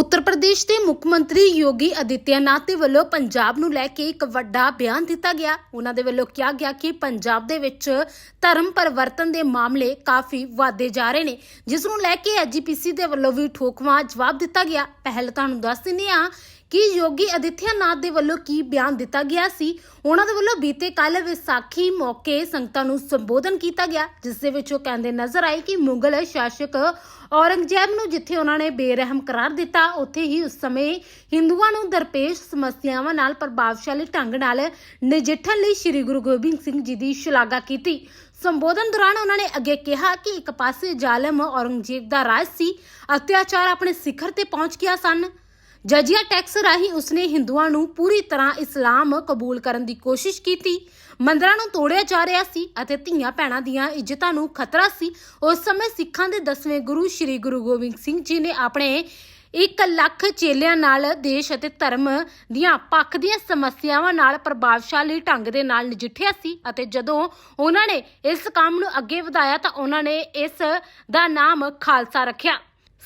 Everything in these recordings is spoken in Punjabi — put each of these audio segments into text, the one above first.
ਉੱਤਰ ਪ੍ਰਦੇਸ਼ ਦੇ ਮੁੱਖ ਮੰਤਰੀ ਯੋਗੀ ਆਦਿੱਤਿਆਨਾਥ ਦੇ ਵੱਲੋਂ ਪੰਜਾਬ ਨੂੰ ਲੈ ਕੇ ਇੱਕ ਵੱਡਾ ਬਿਆਨ ਦਿੱਤਾ ਗਿਆ। ਉਹਨਾਂ ਦੇ ਵੱਲੋਂ ਕਿਹਾ ਗਿਆ ਕਿ ਪੰਜਾਬ ਦੇ ਵਿੱਚ ਧਰਮ ਪਰਿਵਰਤਨ ਦੇ ਮਾਮਲੇ ਕਾਫੀ ਵਾਧੇ ਜਾ ਰਹੇ ਨੇ, ਜਿਸ ਨੂੰ ਲੈ ਕੇ ਐਜੀਪੀਸੀ ਦੇ ਵੱਲੋਂ ਵੀ ਠੋਕਵਾਂ ਜਵਾਬ ਦਿੱਤਾ ਗਿਆ। ਪਹਿਲ ਤੁਹਾਨੂੰ ਦੱਸ ਦਿੰਦੇ ਹਾਂ ਕਿ ਯੋਗੀ ਆਦਿੱਤਿਆਨਾਥ ਦੇ ਵੱਲੋਂ ਕੀ ਬਿਆਨ ਦਿੱਤਾ ਗਿਆ ਸੀ? ਉਹਨਾਂ ਦੇ ਵੱਲੋਂ ਬੀਤੇ ਕੱਲ ਵਿਸਾਖੀ ਮੌਕੇ ਸੰਗਤਾਂ ਨੂੰ ਸੰਬੋਧਨ ਕੀਤਾ ਗਿਆ, ਜਿਸ ਦੇ ਵਿੱਚ ਉਹ ਕਹਿੰਦੇ ਨਜ਼ਰ ਆਏ ਕਿ ਮੁਗਲ ਸ਼ਾਸਕ ਔਰੰਗਜ਼ੇਬ ਨੂੰ ਜਿੱਥੇ ਉਹਨਾਂ ਨੇ ਬੇਰਹਿਮ ਕਰਾਰ ਦਿੱਤਾ, ਉੱਥੇ ਹੀ ਉਸ ਸਮੇਂ ਹਿੰਦੂਆਂ ਨੂੰ ਦਰਪੇਸ਼ ਸਮੱਸਿਆਵਾਂ ਨਾਲ ਪ੍ਰਭਾਵਸ਼ਾਲੀ ਢੰਗ ਨਾਲ ਨਜਿੱਠਣ ਲਈ ਸ੍ਰੀ ਗੁਰੂ ਗੋਬਿੰਦ ਸਿੰਘ ਜੀ ਦੀ ਸ਼ਲਾਘਾ ਕੀਤੀ। ਸੰਬੋਧਨ ਦੌਰਾਨ ਉਹਨਾਂ ਨੇ ਅੱਗੇ ਕਿਹਾ ਕਿ ਇੱਕ ਪਾਸੇ ਜ਼ਾਲਮ ਔਰੰਗਜ਼ੇਬ ਦਾ ਰਾਜ ਸੀ, ਅਤਿਆਚਾਰ ਆਪਣੇ ਸਿਖਰ ਤੇ ਪਹੁੰਚ ਗਿਆ ਸਨ। ਜਜੀਆ ਟੈਕਸ ਰਾਹੀਂ ਉਸਨੇ ਹਿੰਦੂਆਂ ਨੂੰ ਪੂਰੀ ਤਰ੍ਹਾਂ ਇਸਲਾਮ ਕਬੂਲ ਕਰਨ ਦੀ ਕੋਸ਼ਿਸ਼ ਕੀਤੀ। ਮੰਦਰਾਂ ਨੂੰ ਤੋੜਿਆ ਜਾ ਰਿਹਾ ਸੀ ਅਤੇ ਧੀਆਂ ਭੈਣਾਂ ਦੀਆਂ ਇੱਜ਼ਤਾਂ ਨੂੰ ਖਤਰਾ ਸੀ। ਉਸ ਸਮੇਂ ਸਿੱਖਾਂ ਦੇ 10ਵੇਂ ਗੁਰੂ ਸ੍ਰੀ ਗੁਰੂ ਗੋਬਿੰਦ ਸਿੰਘ ਜੀ ਨੇ ਆਪਣੇ 1 ਲੱਖ ਚੇਲਿਆਂ ਨਾਲ ਦੇਸ਼ ਅਤੇ ਧਰਮ ਦੀਆਂ ਪੱਖ ਦੀਆਂ ਸਮੱਸਿਆਵਾਂ ਨਾਲ ਪ੍ਰਭਾਵਸ਼ਾਲੀ ਢੰਗ ਦੇ ਨਾਲ ਨਜਿੱਠਿਆ ਸੀ ਅਤੇ ਜਦੋਂ ਉਹਨਾਂ ਨੇ ਇਸ ਕੰਮ ਨੂੰ ਅੱਗੇ ਵਧਾਇਆ ਤਾਂ ਉਹਨਾਂ ਨੇ ਇਸ ਦਾ ਨਾਮ ਖਾਲਸਾ ਰੱਖਿਆ।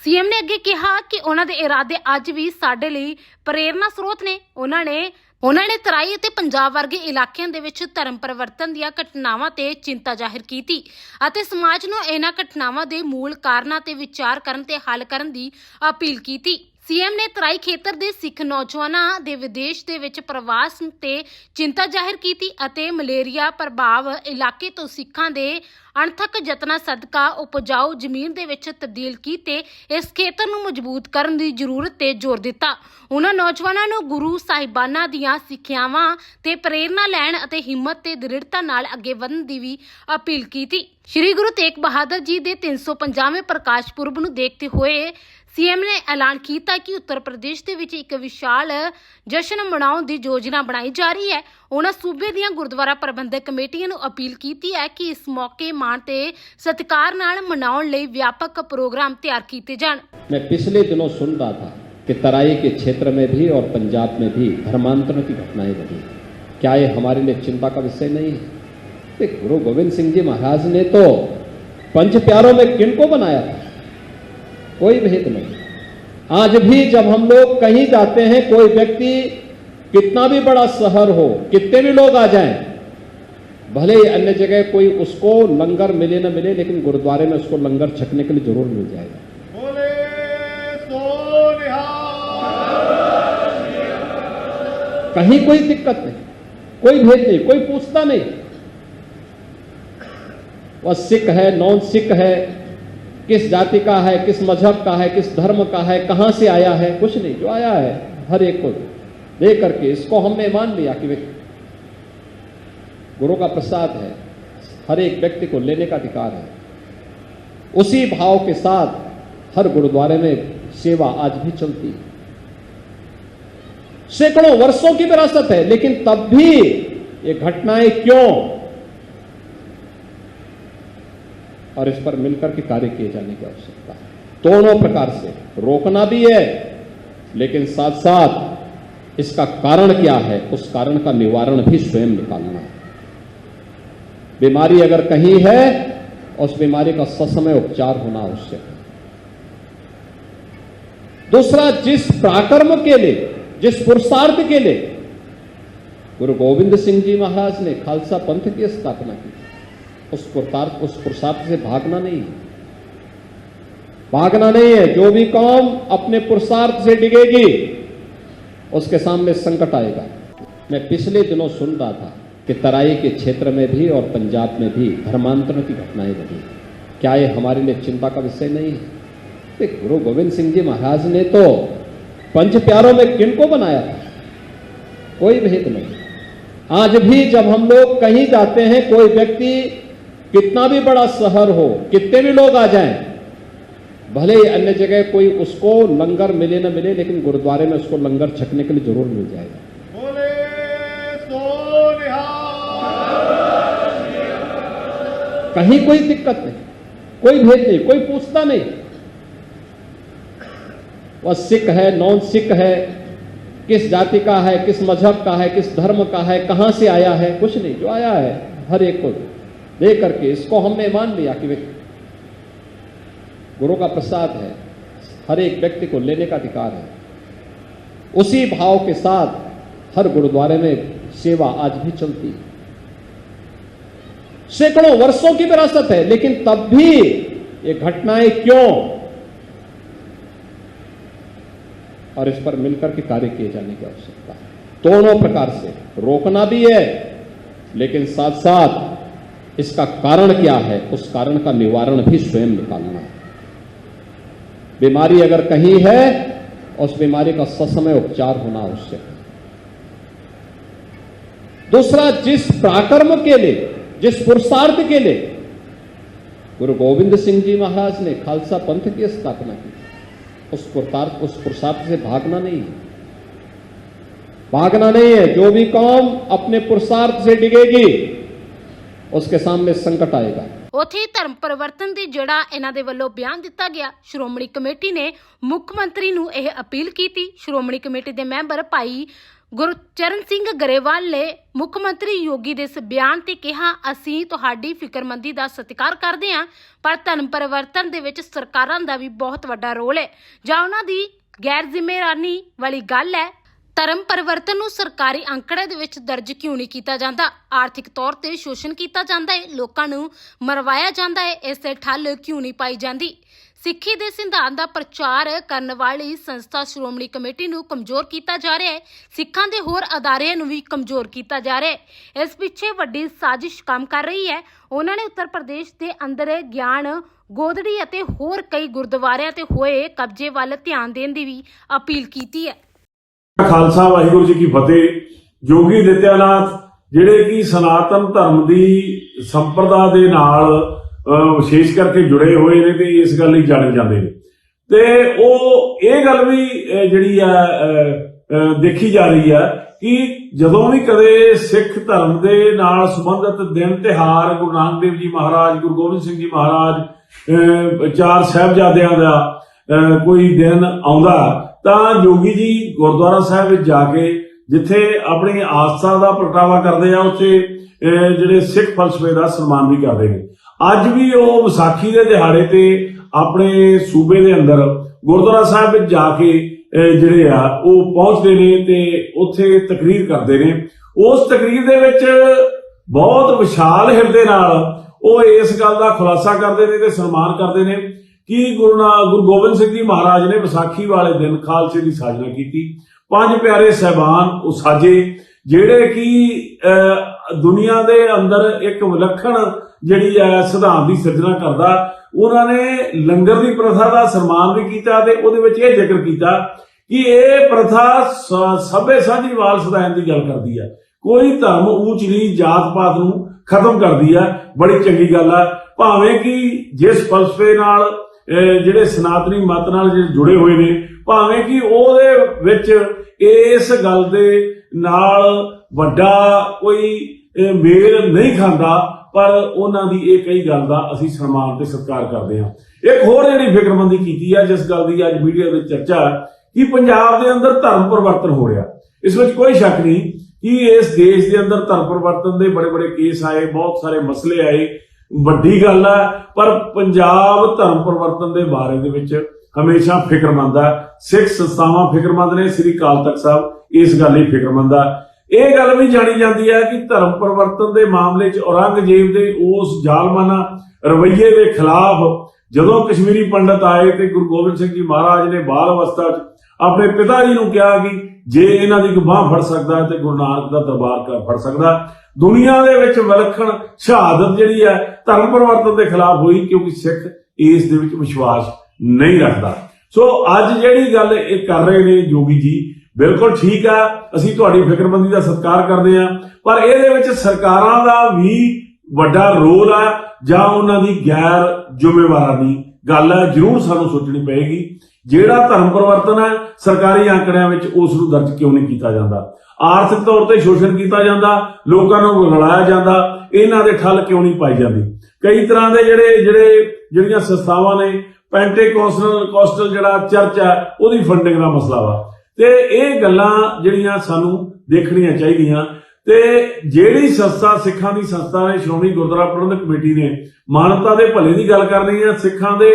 ਸੀਐਮ ਨੇ ਅੱਗੇ ਕਿਹਾ ਕਿ ਉਹਨਾਂ ਦੇ ਇਰਾਦੇ ਅੱਜ ਵੀ ਸਾਡੇ ਲਈ ਪ੍ਰੇਰਨਾ ਸਰੋਤ ਨੇ। ਉਹਨਾਂ ਨੇ ਉਹਨਾਂ ਨੇ ਤਰਾਈ ਅਤੇ ਪੰਜਾਬ ਵਰਗੇ ਇਲਾਕਿਆਂ ਦੇ ਵਿੱਚ ਧਰਮ ਪਰਿਵਰਤਨ ਦੀਆਂ ਘਟਨਾਵਾਂ ਤੇ ਚਿੰਤਾ ਜ਼ਾਹਿਰ ਕੀਤੀ ਅਤੇ ਸਮਾਜ ਨੂੰ ਇਹਨਾਂ ਘਟਨਾਵਾਂ ਦੇ ਮੂਲ ਕਾਰਨਾਂ ਤੇ ਵਿਚਾਰ ਕਰਨ ਤੇ ਹੱਲ ਕਰਨ ਦੀ ਅਪੀਲ ਕੀਤੀ। ਸੀਐਮ ਨੇ ਤਰਾਈ ਖੇਤਰ ਦੇ ਸਿੱਖ ਨੌਜਵਾਨਾਂ ਦੇ ਵਿਦੇਸ਼ ਦੇ ਵਿੱਚ ਪ੍ਰਵਾਸ ਤੇ ਚਿੰਤਾ ਜ਼ਾਹਿਰ ਕੀਤੀ ਅਤੇ ਮਲੇਰੀਆ ਪ੍ਰਭਾਵ ਇਲਾਕੇ ਤੋਂ ਸਿੱਖਾਂ ਦੇ ਅਣਥੱਕ ਯਤਨਾਂ ਸਦਕਾ ਉਪਜਾਊ ਜ਼ਮੀਨ ਦੇ ਵਿੱਚ ਤਬਦੀਲ ਕੀਤੇ, ਇਸ ਖੇਤਰ ਨੂੰ ਮਜ਼ਬੂਤ ਕਰਨ ਦੀ ਜ਼ਰੂਰਤ ਤੇ ਜ਼ੋਰ ਦਿੱਤਾ। ਉਹਨਾਂ ਨੌਜਵਾਨਾਂ ਨੂੰ ਗੁਰੂ ਸਾਹਿਬਾਨਾਂ ਦੀਆਂ ਸਿੱਖਿਆਵਾਂ ਤੇ ਪ੍ਰੇਰਣਾ ਲੈਣ ਅਤੇ ਹਿੰਮਤ ਤੇ ਦ੍ਰਿੜਤਾ ਨਾਲ ਅੱਗੇ ਵਧਣ ਦੀ ਵੀ ਅਪੀਲ ਕੀਤੀ। ਸ਼੍ਰੀ ਗੁਰੂ ਤੇਗ ਬਹਾਦਰ ਜੀ ਦੇ 350ਵੇਂ ਪ੍ਰਕਾਸ਼ ਪੁਰਬ ਨੂੰ ਦੇਖਦੇ ਹੋਏ ਸੀਐਮ ਨੇ ਐਲਾਨ ਕੀਤਾ ਕਿ ਉੱਤਰ ਪ੍ਰਦੇਸ਼ ਦੇ ਵਿੱਚ ਇੱਕ ਵਿਸ਼ਾਲ ਜਸ਼ਨ ਮਨਾਉਣ ਦੀ ਯੋਜਨਾ ਬਣਾਈ ਜਾ ਰਹੀ ਹੈ ਉਹਨਾਂ ਸੂਬੇ ਦੀਆਂ ਗੁਰਦੁਆਰਾ ਪ੍ਰਬੰਧਕ ਕਮੇਟੀਆਂ ਨੂੰ ਅਪੀਲ ਕੀਤੀ ਹੈ ਕਿ ਇਸ ਮੌਕੇ ਮਾਣ ਤੇ ਸਤਿਕਾਰ ਨਾਲ ਮਨਾਉਣ ਲਈ ਵਿਆਪਕ ਪ੍ਰੋਗਰਾਮ ਤਿਆਰ ਕੀਤੇ ਜਾਣ मैं पिछले दिनों सुन रहा था कि तराई के क्षेत्र में भी और पंजाब में भी धर्मांतरण की घटनाएं बढ़ी क्या ये हमारे लिए चिंता का विषय नहीं है कि गुरु गोविंद सिंह जी महाराज ने तो पंच प्यारों में किनको बनाया था कोई भेद नहीं। आज भी जब हम लोग कहीं जाते हैं कोई व्यक्ति कितना भी बड़ा शहर हो कितने भी लोग आ जाएँ भले ही अन्य जगह कोई उसको लंगर मिले ना मिले लेकिन गुरुद्वारे में उसको लंगर छकने के लिए ज़रूर मिल जाएगा। कहीं कोई दिक्कत नहीं कोई भेद नहीं कोई पूछता नहीं। वह सिख है नॉन सिख है किस जाति का है, किस मज़हब का है, किस धर्म का है, कहाँ से आया है, कुछ नहीं, जो आया है, हर एक को दे करके इसको हमने मान लिया कि गुरु का प्रसाद है, हर एक व्यक्ति को लेने का अधिकार है। उसी भाव के साथ हर गुरुद्वारे में सेवा आज भी चलती है। सैकड़ों वर्षों की विरासत है, लेकिन तब भी ये घटनाएँ क्यों और इस पर मिलकर के कार्य किए जाने की आवश्यकता है। दोनों प्रकार से रोकना भी है, लेकिन साथ साथ इसका कारण क्या है, उस कारण का निवारण भी स्वयं निकालना है। बीमारी अगर कहीं है, उस बीमारी का ससमय उपचार होना आवश्यक है। दूसरा, जिस प्राकर्म के लिए, जिस पुरुषार्थ के लिए, गुरु गोविंद सिंह जी महाराज ने खालसा पंथ की स्थापना की उस पुरुषार्थ उस पुरुषार्थ से भागना नहीं। है भागना नहीं है, जो भी कौम अपने पुरुषार्थ से डिगेगी, उसके सामने संकट आएगा। मैं पिछले दिनों सुन रहा था कि तराई के क्षेत्र में भी और पंजाब में भी धर्मांतरण की घटनाएँ बढ़ी क्या ये हमारे लिए चिंता का विषय नहीं है? कि गुरु गोविंद सिंह जी महाराज ने तो पंच प्यारों में किनको बनाया था? कोई भेद नहीं। आज भी जब हम लोग कहीं जाते हैं, कोई व्यक्ति कितना भी बड़ा शहर हो कितने भी लोग आ जाएँ भले ही अन्य जगह कोई उसको लंगर मिले ना मिले लेकिन गुरुद्वारे में उसको लंगर छकने के लिए ज़रूर मिल जाएगा। कहीं कोई दिक्कत नहीं कोई भेद नहीं कोई पूछता नहीं। वह सिख है नॉन सिख है किस जाति का है किस मज़हब का है किस धर्म का है कहाँ से आया है कुछ नहीं जो आया है हर एक को। दे करके इसको हमने मान लिया कि गुरु का प्रसाद है, हर एक व्यक्ति को लेने का अधिकार है। उसी भाव के साथ हर गुरुद्वारे में सेवा आज भी चलती है। सैकड़ों वर्षों की विरासत है, लेकिन तब भी ये घटनाएँ क्यों? और इस पर मिलकर के कार्य किए जाने की आवश्यकता है। दोनों प्रकार से रोकना भी है, लेकिन साथ साथ इसका कारण क्या है? उस कारण का निवारण भी स्वयं निकालना। है बीमारी अगर कहीं है, उस बीमारी का ससमय उपचार होना है। दूसरा, जिस प्राकर्म के लिए, जिस पुरुषार्थ के लिए, गुरु गोविंद सिंह जी महाराज ने खालसा पंथ की स्थापना की। उस पुरुषार्थ उस पुरुषार्थ से भागना नहीं है। भागना नहीं है, जो भी कौम अपने पुरुषार्थ से डिगेगी उसके सामने संकट आएगा ਉਥੇ ਹੀ ਧਰਮ ਪਰਿਵਰਤਨ ਦੀ ਜਿਹੜਾ ਇਹਨਾਂ ਦੇ ਵੱਲੋਂ ਬਿਆਨ ਦਿੱਤਾ ਗਿਆ ਸ਼੍ਰੋਮਣੀ ਕਮੇਟੀ ਨੇ ਮੁੱਖ ਮੰਤਰੀ ਨੂੰ ਇਹ ਅਪੀਲ ਕੀਤੀ ਸ਼੍ਰੋਮਣੀ ਕਮੇਟੀ ਦੇ ਮੈਂਬਰ ਭਾਈ ਗੁਰਚਰਨ ਸਿੰਘ ਗਰੇਵਾਲ ਨੇ ਮੁੱਖ ਮੰਤਰੀ ਯੋਗੀ ਦੇ ਇਸ ਬਿਆਨ ਤੇ ਕਿਹਾ ਅਸੀਂ ਤੁਹਾਡੀ ਫਿਕਰਮੰਦੀ ਦਾ ਸਤਿਕਾਰ ਕਰਦੇ ਹਾਂ ਪਰ ਧਰਮ ਪਰਿਵਰਤਨ ਦੇ ਵਿੱਚ ਸਰਕਾਰਾਂ ਦਾ ਵੀ ਬਹੁਤ ਵੱਡਾ ਰੋਲ ਹੈ ਜਾਂ ਉਹਨਾਂ ਦੀ ਗੈਰ ਜ਼ਿੰਮੇਵਾਰੀ ਵਾਲੀ ਗੱਲ ਹੈ ਧਰਮ ਪਰਿਵਰਤਨ ਨੂੰ ਸਰਕਾਰੀ ਅੰਕੜੇ ਦੇ ਵਿੱਚ ਦਰਜ ਕਿਉਂ ਨਹੀਂ ਕੀਤਾ ਜਾਂਦਾ? ਆਰਥਿਕ ਤੌਰ ਤੇ ਸ਼ੋਸ਼ਣ ਕੀਤਾ ਜਾਂਦਾ ਹੈ, ਲੋਕਾਂ ਨੂੰ ਮਰਵਾਇਆ ਜਾਂਦਾ ਹੈ, ਇਸ ਤੇ ਠੱਲ ਕਿਉਂ ਨਹੀਂ ਪਾਈ ਜਾਂਦੀ? ਸਿੱਖੀ ਦੇ ਸਿਧਾਂਤ ਦਾ ਪ੍ਰਚਾਰ ਕਰਨ ਵਾਲੀ ਸੰਸਥਾ ਸ਼੍ਰੋਮਣੀ ਕਮੇਟੀ ਨੂੰ ਕਮਜ਼ੋਰ ਕੀਤਾ ਜਾ ਰਿਹਾ ਹੈ, ਸਿੱਖਾਂ ਦੇ ਹੋਰ ਅਦਾਰਿਆਂ ਨੂੰ ਵੀ ਕਮਜ਼ੋਰ ਕੀਤਾ ਜਾ ਰਿਹਾ ਹੈ। ਇਸ ਪਿੱਛੇ ਵੱਡੀ ਸਾਜ਼ਿਸ਼ ਕੰਮ ਕਰ ਰਹੀ ਹੈ। ਉਹਨਾਂ ਨੇ ਉੱਤਰ ਪ੍ਰਦੇਸ਼ ਦੇ ਅੰਦਰ ਗਿਆਨ ਗੋਦੜੀ ਅਤੇ ਹੋਰ ਕਈ ਗੁਰਦੁਆਰਿਆਂ ਤੇ ਹੋਏ ਕਬਜ਼ੇ ਵੱਲ ਧਿਆਨ ਦੇਣ ਦੀ ਵੀ ਅਪੀਲ ਕੀਤੀ ਹੈ। ਖਾਲਸਾ ਵਾਹਿਗੁਰੂ ਜੀ ਕੀ ਫਤਿਹ। ਜੋਗੀ ਨਿਤਿਆਨਾਥ ਜਿਹੜੇ ਕਿ ਸਨਾਤਨ ਧਰਮ ਦੀ ਸੰਪਰਦਾ ਦੇ ਨਾਲ ਵਿਸ਼ੇਸ਼ ਕਰਕੇ ਜੁੜੇ ਹੋਏ ਨੇ ਤੇ ਇਸ ਗੱਲ ਲਈ ਜਾਣੇ ਜਾਂਦੇ ਨੇ। ਤੇ ਉਹ ਇਹ ਗੱਲ ਵੀ ਜਿਹੜੀ ਆ ਦੇਖੀ ਜਾ ਰਹੀ ਆ ਕਿ ਜਦੋਂ ਵੀ ਕਦੇ ਸਿੱਖ ਧਰਮ ਦੇ ਨਾਲ ਸੰਬੰਧਿਤ ਦਿਨ ਤਿਹਾਰ ਗੁਰੂ ਨਾਨਕ ਦੇਵ ਜੀ ਮਹਾਰਾਜ ਗੁਰੂ ਗੋਬਿੰਦ ਸਿੰਘ ਜੀ ਮਹਾਰਾਜ ਅਹ, ਚਾਰ ਸਾਹਿਬਜ਼ਾਦਿਆਂ ਦਾ ਅਹ, ਕੋਈ ਦਿਨ ਆਉਂਦਾ ਤਾਂ ਜੋਗੀ ਜੀ ਗੁਰਦੁਆਰਾ ਸਾਹਿਬ ਵਿੱਚ ਜਾ ਕੇ ਜਿੱਥੇ ਆਪਣੀ ਆਸਥਾ ਦਾ ਪ੍ਰਗਟਾਵਾ ਕਰਦੇ ਆ, ਉੱਥੇ ਜਿਹੜੇ ਸਿੱਖ ਫਲਸਫੇ ਦਾ ਸਨਮਾਨ ਵੀ ਕਰਦੇ ਨੇ। ਅੱਜ ਵੀ ਉਹ ਵਿਸਾਖੀ ਦੇ ਦਿਹਾੜੇ ਤੇ ਆਪਣੇ ਸੂਬੇ ਦੇ ਅੰਦਰ ਗੁਰਦੁਆਰਾ ਸਾਹਿਬ ਵਿੱਚ ਜਾ ਕੇ ਜਿਹੜੇ ਆ, ਉਹ ਪਹੁੰਚਦੇ ਨੇ ਤੇ ਉੱਥੇ ਤਕਰੀਰ ਕਰਦੇ ਨੇ। ਉਸ ਤਕਰੀਰ ਦੇ ਵਿੱਚ ਬਹੁਤ ਵਿਸ਼ਾਲ ਹਿਰਦੇ ਨਾਲ ਉਹ ਇਸ ਗੱਲ ਦਾ ਖੁਲਾਸਾ ਕਰਦੇ ਨੇ ਤੇ ਸਨਮਾਨ ਕਰਦੇ ਨੇ। ਕਿ ਗੁਰੂ ਨਾ- ਗੁਰੂ ਗੋਬਿੰਦ ਸਿੰਘ ਜੀ ਮਹਾਰਾਜ ਨੇ ਵਿਸਾਖੀ ਵਾਲੇ ਦਿਨ ਖਾਲਸੇ ਦੀ ਸਾਜਨਾ ਕੀਤੀ। ਪੰਜ ਪਿਆਰੇ ਸਹਿਬਾਨ ਉਹ ਸਾਜੇ ਜਿਹੜੇ ਕਿ ਅਹ, ਦੁਨੀਆ ਦੇ ਅੰਦਰ ਇੱਕ ਵਿਲੱਖਣ ਜਿਹੜੀ ਹੈ ਸਿਧਾਂਤ ਦੀ ਸਿਰਜਣਾ ਕਰਦਾ। ਉਹਨਾਂ ਨੇ ਲੰਗਰ ਦੀ ਪ੍ਰਥਾ ਦਾ ਸਨਮਾਨ ਵੀ ਕੀਤਾ ਤੇ ਉਹਦੇ ਵਿੱਚ ਇਹ ਜ਼ਿਕਰ ਕੀਤਾ ਕਿ ਇਹ ਪ੍ਰਥਾ ਸ- ਸਭੇ ਸਾਂਝੀਵਾਲ ਸਦਾਇਨ ਦੀ ਗੱਲ ਕਰਦੀ ਹੈ ਕੋਈ ਧਰਮ ਊਚ ਨਹੀਂ ਜਾਤ ਪਾਤ ਨੂੰ ਖਤਮ ਕਰਦੀ ਹੈ ਬੜੀ ਚੰਗੀ ਗੱਲ ਹੈ ਭਾਵੇਂ ਕਿ ਜਿਸ ਫਲਸਫੇ ਨਾਲ ਜਿਹੜੇ ਸਨਾਤਨੀ ਮਤ ਨਾਲ ਜਿਹੜੇ ਜੁੜੇ ਹੋਏ ਨੇ, ਭਾਵੇਂ ਕਿ ਉਹਦੇ ਵਿੱਚ ਇਸ ਗੱਲ ਦੇ ਨਾਲ ਵੱਡਾ ਕੋਈ ਮੇਲ ਨਹੀਂ ਖਾਂਦਾ, ਪਰ ਉਹਨਾਂ ਦੀ ਇਹ ਕਈ ਗੱਲ ਦਾ ਅਸੀਂ ਸਨਮਾਨ ਤੇ ਸਤਿਕਾਰ ਕਰਦੇ ਹਾਂ। ਇੱਕ ਹੋਰ ਜਿਹੜੀ ਫਿਕਰਮੰਦੀ ਕੀਤੀ ਆ, ਜਿਸ ਗੱਲ ਦੀ ਅੱਜ ਮੀਡੀਆ ਵਿੱਚ ਚਰਚਾ ਕਿ ਪੰਜਾਬ ਦੇ ਅੰਦਰ ਧਰਮ ਪਰਿਵਰਤਨ ਹੋ ਰਿਹਾ। ਇਸ ਵਿੱਚ ਕੋਈ ਸ਼ੱਕ ਨਹੀਂ ਕਿ ਇਸ ਦੇਸ਼ ਦੇ ਅੰਦਰ ਧਰਮ ਪਰਿਵਰਤਨ ਦੇ ਬੜੇ ਬੜੇ ਕੇਸ ਆਏ, ਬਹੁਤ ਸਾਰੇ ਮਸਲੇ ਆਏ ਵੱਡੀ ਗੱਲ ਹੈ, ਪਰ ਪੰਜਾਬ ਧਰਮ ਪਰਿਵਰਤਨ ਦੇ ਬਾਰੇ ਦੇ ਵਿੱਚ ਹਮੇਸ਼ਾ ਫਿਕਰਮੰਦ ਹੈ। ਸਿੱਖ ਸੰਸਥਾਵਾਂ ਫਿਕਰਮੰਦ ਨੇ, ਸ੍ਰੀ ਅਕਾਲ ਤਖਤ ਸਾਹਿਬ ਇਸ ਗੱਲ ਲਈ ਫਿਕਰਮੰਦ ਹੈ। ਇਹ ਗੱਲ ਵੀ ਜਾਣੀ ਜਾਂਦੀ ਹੈ ਕਿ ਧਰਮ ਪਰਿਵਰਤਨ ਦੇ ਮਾਮਲੇ 'ਚ ਔਰੰਗਜ਼ੇਬ ਦੇ ਉਸ ਜ਼ਾਲਮਾਨਾ ਰਵੱਈਏ ਦੇ ਖਿਲਾਫ ਜਦੋਂ ਕਸ਼ਮੀਰੀ ਪੰਡਤ ਆਏ ਤੇ ਗੁਰੂ ਗੋਬਿੰਦ ਸਿੰਘ ਜੀ ਮਹਾਰਾਜ ਨੇ ਬਾਲ ਅਵਸਥਾ 'ਚ ਆਪਣੇ ਪਿਤਾ ਜੀ ਨੂੰ ਕਿਹਾ ਕਿ ਜੇ ਇਹਨਾਂ ਦੀ ਬਾਹ ਫੜ ਸਕਦਾ ਤੇ ਗੁਰੂ ਨਾਨਕ ਦਾ ਦਰਬਾਰ ਕਰ ਫੜ ਸਕਦਾ। ਦੁਨੀਆ ਦੇ ਵਿੱਚ ਵਿਲੱਖਣ ਸ਼ਹਾਦਤ ਜਿਹੜੀ ਹੈ, ਧਰਮ ਪਰਿਵਰਤਨ ਦੇ ਖਿਲਾਫ ਹੋਈ ਕਿਉਂਕਿ ਸਿੱਖ ਇਸ ਦੇ ਵਿੱਚ ਵਿਸ਼ਵਾਸ ਨਹੀਂ ਰੱਖਦਾ। ਸੋ ਅੱਜ ਜਿਹੜੀ ਗੱਲ ਇਹ ਕਰ ਰਹੇ ਨੇ ਜੋਗੀ ਜੀ, ਬਿਲਕੁਲ ਠੀਕ ਆ, ਅਸੀਂ ਤੁਹਾਡੀ ਫਿਕਰਮੰਦੀ ਦਾ ਸਤਿਕਾਰ ਕਰਦੇ ਆ ਪਰ ਇਹਦੇ ਵਿੱਚ ਸਰਕਾਰਾਂ ਦਾ ਵੀ ਵੱਡਾ ਰੋਲ ਆ ਜਾਂ ਉਹਨਾਂ ਦੀ ਗੈਰ ਜ਼ਿੰਮੇਵਾਰਾਂ ਦੀ ਗੱਲ ਹੈ ਜ਼ਰੂਰ ਸਾਨੂੰ ਸੋਚਣੀ ਪਏਗੀ। ਜਿਹੜਾ ਧਰਮ ਪਰਿਵਰਤਨ ਹੈ, ਸਰਕਾਰੀ ਅੰਕੜਿਆਂ ਵਿੱਚ ਉਸ ਨੂੰ ਦਰਜ ਕਿਉਂ ਨਹੀਂ ਕੀਤਾ ਜਾਂਦਾ? ਆਰਥਿਕ ਤੌਰ ਤੇ ਸ਼ੋਸ਼ਣ ਕੀਤਾ ਜਾਂਦਾ, ਲੋਕਾਂ ਨੂੰ ਰਲਾਇਆ ਜਾਂਦਾ, ਇਹਨਾਂ ਦੇ ਠੱਲ ਕਿਉਂ ਨਹੀਂ ਪਾਈ ਜਾਂਦੀ? ਕਈ ਤਰ੍ਹਾਂ ਦੇ ਜਿਹੜੇ ਜਿਹੜੇ, ਜਿਹੜੀਆਂ ਸੰਸਥਾਵਾਂ ਨੇ ਪੈਂਟੇਕੋਸਟਲ ਕੋਸਟਲ ਜਿਹੜਾ ਚਰਚ ਹੈ, ਉਹਦੀ ਫੰਡਿੰਗ ਦਾ ਮਸਲਾ ਵਾ। ਤੇ ਇਹ ਗੱਲਾਂ ਜਿਹੜੀਆਂ ਸਾਨੂੰ ਦੇਖਣੀਆਂ ਚਾਹੀਦੀਆਂ ਤੇ ਜਿਹੜੀ ਸੰਸਥਾ, ਸਿੱਖਾਂ ਦੀ ਸੰਸਥਾ ਨੇ, ਸ਼੍ਰੋਮਣੀ ਗੁਰਦੁਆਰਾ ਪ੍ਰਬੰਧਕ ਕਮੇਟੀ ਨੇ ਮਾਨਵਤਾ ਦੇ ਭਲੇ ਦੀ ਗੱਲ ਕਰਨੀ ਹੈ, ਸਿੱਖਾਂ ਦੇ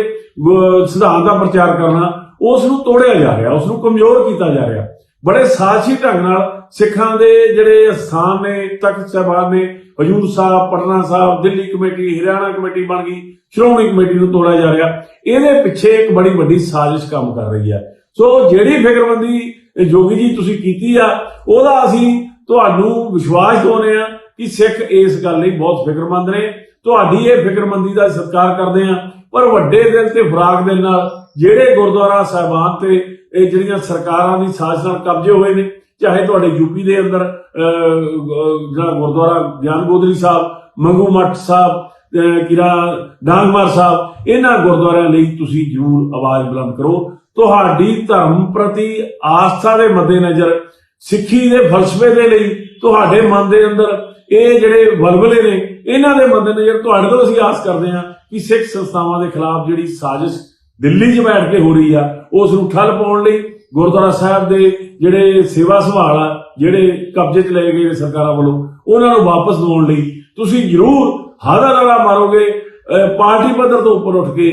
ਸਿਧਾਂਤ ਦਾ ਪ੍ਰਚਾਰ ਕਰਨਾ, ਉਸ ਨੂੰ ਤੋੜਿਆ ਜਾ ਰਿਹਾ, ਉਸ ਨੂੰ ਕਮਜ਼ੋਰ ਕੀਤਾ ਜਾ ਰਿਹਾ। ਬੜੇ ਸਾਜ਼ਿਸ਼ੀ ਢੰਗ ਨਾਲ ਸਿੱਖਾਂ ਦੇ ਜਿਹੜੇ ਸਥਾਨ ਨੇ, ਤਖਤ ਸਾਹਿਬਾਨ ਨੇ, ਹਜੂਰ ਸਾਹਿਬ, ਪਟਨਾ ਸਾਹਿਬ, ਦਿੱਲੀ ਕਮੇਟੀ, ਹਰਿਆਣਾ ਕਮੇਟੀ ਬਣ ਗਈ, ਸ਼੍ਰੋਮਣੀ ਕਮੇਟੀ ਨੂੰ ਤੋੜਿਆ ਜਾ ਰਿਹਾ। ਇਹਦੇ ਪਿੱਛੇ ਇੱਕ ਬੜੀ ਵੱਡੀ ਸਾਜ਼ਿਸ਼ ਕੰਮ ਕਰ ਰਹੀ ਹੈ। ਸੋ ਜਿਹੜੀ ਫਿਕਰਬੰਦੀ ਜੋਗੀ ਜੀ ਤੁਸੀਂ ਕੀਤੀ ਆ, ਉਹਦਾ ਅਸੀਂ ਤੁਹਾਨੂੰ ਵਿਸ਼ਵਾਸ ਦਿਵਾਉਂਦੇ ਆ ਕਿ ਸਿੱਖ ਇਸ ਗੱਲ ਲਈ ਬਹੁਤ ਫਿਕਰਮੰਦ ਨੇ। ਤੁਹਾਡੀ ਇਹ ਫਿਕਰਮੰਦੀ ਦਾ ਸਤਿਕਾਰ ਕਰਦੇ ਆ ਪਰ ਵੱਡੇ ਦਿਲ ਤੇ ਫਰਾਗ ਦੇ ਨਾਲ ਜਿਹੜੇ ਗੁਰਦੁਆਰਾ ਸਾਹਿਬਾਨ ਤੇ ਇਹ ਜਿਹੜੀਆਂ ਸਰਕਾਰਾਂ ਦੀ ਸਾਜ਼ਿਸ਼ ਨਾਲ ਕਬਜ਼ੇ ਹੋਏ ਨੇ ਚਾਹੇ ਤੁਹਾਡੇ ਯੂਪੀ ਦੇ ਅੰਦਰ ਜਿਹੜਾ ਗੁਰਦੁਆਰਾ ਗਿਆਨ ਗੋਦਰੀ ਸਾਹਿਬ ਮੰਗੂ ਮੱਠ ਸਾਹਿਬ ਅਹ, ਕਿਰਾ ਡਾਂਗਮਾਰ ਸਾਹਿਬ ਇਹਨਾਂ ਗੁਰਦੁਆਰਿਆਂ ਲਈ ਤੁਸੀਂ ਜ਼ਰੂਰ ਆਵਾਜ਼ ਬੁਲੰਦ ਕਰੋ। ਤੁਹਾਡੀ ਧਰਮ ਪ੍ਰਤੀ ਆਸਥਾ ਦੇ ਮੱਦੇਨਜ਼ਰ ਸਿੱਖੀ ਦੇ ਫਲਸਫੇ ਦੇ ਲਈ ਤੁਹਾਡੇ ਮਨ ਦੇ ਅੰਦਰ ਇਹ ਜਿਹੜੇ ਵਲਵਲੇ ਨੇ, ਇਹਨਾਂ ਦੇ ਮੱਦੇਨਜ਼ਰ ਤੁਹਾਡੇ ਤੋਂ ਅਸੀਂ ਆਸ ਕਰਦੇ ਹਾਂ ਕਿ ਸਿੱਖ ਸੰਸਥਾਵਾਂ ਦੇ ਖਿਲਾਫ ਜਿਹੜੀ ਸਾਜ਼ਿਸ਼ ਦਿੱਲੀ 'ਚ ਬੈਠ ਕੇ ਹੋ ਰਹੀ ਆ, ਉਸ ਨੂੰ ਠੱਲ ਪਾਉਣ ਲਈ ਗੁਰਦੁਆਰਾ ਸਾਹਿਬ ਦੇ ਜਿਹੜੇ ਸੇਵਾ ਸੰਭਾਲ ਆ, ਜਿਹੜੇ ਕਬਜ਼ੇ 'ਚ ਲਏ ਗਏ ਨੇ ਸਰਕਾਰਾਂ ਵੱਲੋਂ, ਉਹਨਾਂ ਨੂੰ ਵਾਪਸ ਦਿਵਾਉਣ ਲਈ ਤੁਸੀਂ ਜ਼ਰੂਰ ਹਾਦਾ ਨਾਰਾ ਮਾਰੋਗੇ ਪਾਰਟੀ ਪੱਧਰ ਤੋਂ ਉੱਪਰ ਉੱਠ ਕੇ